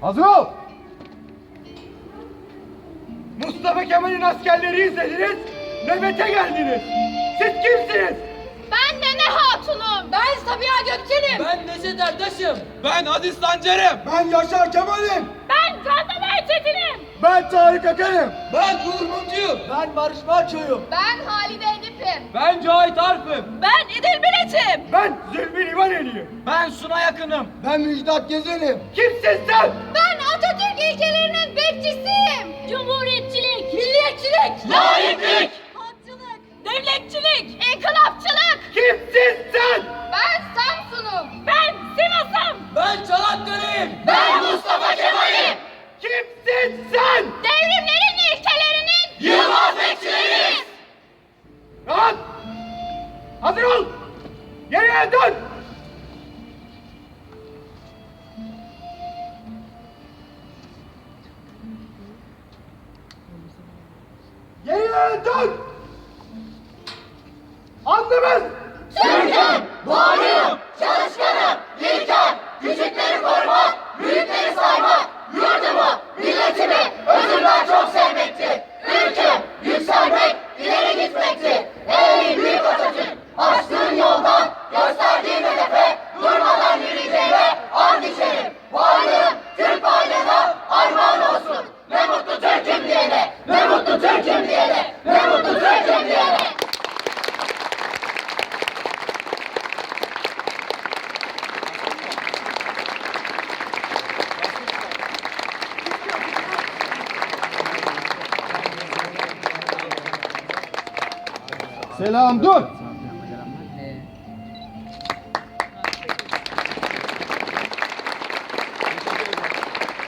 Hazır ol. Mustafa Kemal'in askerleri izlediniz. Nöbete geldiniz. Siz kimsiniz? Ben Nene Hatun'um. Ben Sabiha Gökçen'im. Ben Neşet Ertaş'ım. Ben Hadis Sancar'ım. Ben Yaşar Kemal'im. Ben Candan Erçetin'im. Ben Tarık Akan'ım. Ben Uğur Mumcu'yum. Ben Barış Manço'yum. Ben Halide Edip'im. Ben Cahit Arf'ım. Ben İdil Bilet'im. Ben Zülfü Livaneli'yim. Ben Suna Yakın'ım. Ben Müjdat Gezen'im. Kimsin sen? Ben Atatürk ilkelerinin bekçisiyim. Cumhuriyetçilik, milliyetçilik, laiklik, halkçılık, devletçilik, inkılapçılık. Kimsin sen? Ben Samsun'um. Ben Sivas'ım. Ben Çanakkale'yim. Ben Mustafa Kemal'im. Kimsin sen? Devrimlerin ilkelerinin Yılmaz bekçileriyiz. Rahat. Hazır ol. Geriye dön. Dön. Andımız. Selam dur.